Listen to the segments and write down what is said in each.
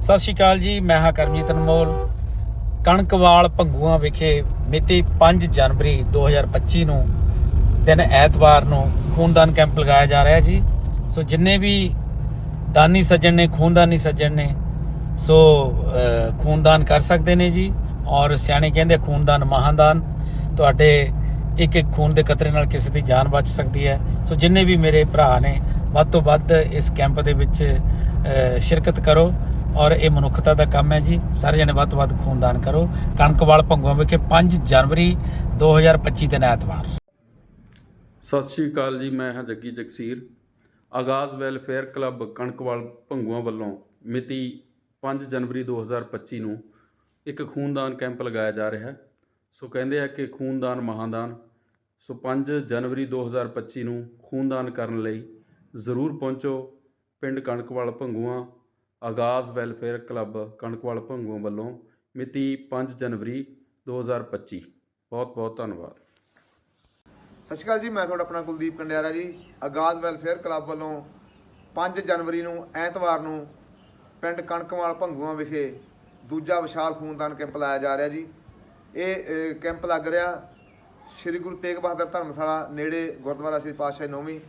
ਸਤਿ ਸ਼੍ਰੀ ਅਕਾਲ ਜੀ, ਮੈਂ ਹਾਂ ਕਰਮਜੀਤ ਅਨਮੋਲ। ਕਣਕਵਾਲ ਭੰਗੂਆਂ ਵਿਖੇ ਮਿਤੀ 5 ਜਨਵਰੀ 2025 ਨੂੰ, ਦਿਨ ਐਤਵਾਰ ਨੂੰ ਖੂਨਦਾਨ ਕੈਂਪ ਲਗਾਇਆ ਜਾ ਰਿਹਾ ਜੀ। ਸੋ ਜਿੰਨੇ ਵੀ ਦਾਨੀ ਸੱਜਣ ਨੇ, ਖੂਨਦਾਨੀ ਸੱਜਣ ਨੇ, ਸੋ ਖੂਨਦਾਨ ਕਰ ਸਕਦੇ ਨੇ ਜੀ। ਔਰ ਸਿਆਣੇ ਕਹਿੰਦੇ ਖੂਨਦਾਨ ਮਹਾਦਾਨ। ਤੁਹਾਡੇ ਇੱਕ ਇੱਕ ਖੂਨ ਦੇ ਕਤਰੇ ਨਾਲ ਕਿਸੇ ਦੀ ਜਾਨ ਬਚ ਸਕਦੀ ਹੈ। ਸੋ ਜਿੰਨੇ ਵੀ ਮੇਰੇ ਭਰਾ ਨੇ, ਵੱਧ ਤੋਂ ਵੱਧ ਇਸ ਕੈਂਪ ਦੇ ਵਿੱਚ ਸ਼ਿਰਕਤ ਕਰੋ। ਔਰ ਇਹ ਮਨੁੱਖਤਾ ਦਾ ਕੰਮ ਹੈ ਜੀ। ਸਾਰੇ ਜਣੇ ਵੱਧ ਤੋਂ ਵੱਧ ਖੂਨਦਾਨ ਕਰੋ। ਕਣਕਵਾਲ ਭੰਗੂਆਂ ਵਿਖੇ 5 ਜਨਵਰੀ 2025 ਦਿਨ ਐਤਵਾਰ। ਸਤਿ ਸ਼੍ਰੀ ਅਕਾਲ ਜੀ, ਮੈਂ ਹਾਂ ਜੱਗੀ ਜਗਸੀਰ। ਆਗਾਜ਼ ਵੈਲਫੇਅਰ ਕਲੱਬ ਕਣਕਵਾਲ ਭੰਗੂਆਂ ਵੱਲੋਂ ਮਿਤੀ 5 ਜਨਵਰੀ 2025 ਨੂੰ ਇੱਕ ਖੂਨਦਾਨ ਕੈਂਪ ਲਗਾਇਆ ਜਾ ਰਿਹਾ ਹੈ। ਸੋ ਕਹਿੰਦੇ ਆ ਕਿ ਖੂਨਦਾਨ ਮਹਾਦਾਨ। ਸੋ 5 ਜਨਵਰੀ 2025 ਨੂੰ ਖੂਨਦਾਨ ਕਰਨ ਲਈ ਜ਼ਰੂਰ ਪਹੁੰਚੋ। ਪਿੰਡ ਕਣਕਵਾਲ ਭੰਗੂਆਂ ਆਗਾਜ਼ ਵੈਲਫੇਅਰ ਕਲੱਬ ਕਣਕਵਾਲ ਭੰਗੂਆਂ ਵੱਲੋਂ ਮਿਤੀ 5 ਜਨਵਰੀ 2025 ਬਹੁਤ ਬਹੁਤ ਧੰਨਵਾਦ। ਸਤਿ ਸ਼੍ਰੀ ਅਕਾਲ ਜੀ, ਮੈਂ ਤੁਹਾਡਾ ਆਪਣਾ ਕੁਲਦੀਪ ਕੰਡਿਆਰਾ ਜੀ। ਆਗਾਜ਼ ਵੈਲਫੇਅਰ ਕਲੱਬ ਵੱਲੋਂ 5 ਜਨਵਰੀ ਨੂੰ, ਐਤਵਾਰ ਨੂੰ ਪਿੰਡ ਕਣਕਵਾਲ ਭੰਗੂਆਂ ਵਿਖੇ ਦੂਜਾ ਵਿਸ਼ਾਲ ਖੂਨਦਾਨ ਕੈਂਪ ਲਾਇਆ ਜਾ ਰਿਹਾ ਜੀ। ਇਹ ਕੈਂਪ ਲੱਗ ਰਿਹਾ ਸ੍ਰੀ ਗੁਰੂ ਤੇਗ ਬਹਾਦਰ ਧਰਮਸ਼ਾਲਾ ਨੇੜੇ ਗੁਰਦੁਆਰਾ ਸ੍ਰੀ ਪਾਤਸ਼ਾਹ ਨੌਵੀਂ।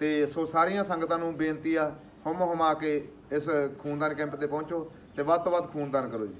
ਤੇ ਸੋ ਸਾਰੀਆਂ ਸੰਗਤਾਂ ਨੂੰ ਬੇਨਤੀ ਆ ਹਮ ਹਮਾ ਕੇ ਇਸ ਖੂਨਦਾਨ ਕੈਂਪ ਤੇ ਪਹੁੰਚੋ ਤੇ ਵੱਧ ਤੋਂ ਵੱਧ ਖੂਨਦਾਨ ਕਰੋ ਜੀ।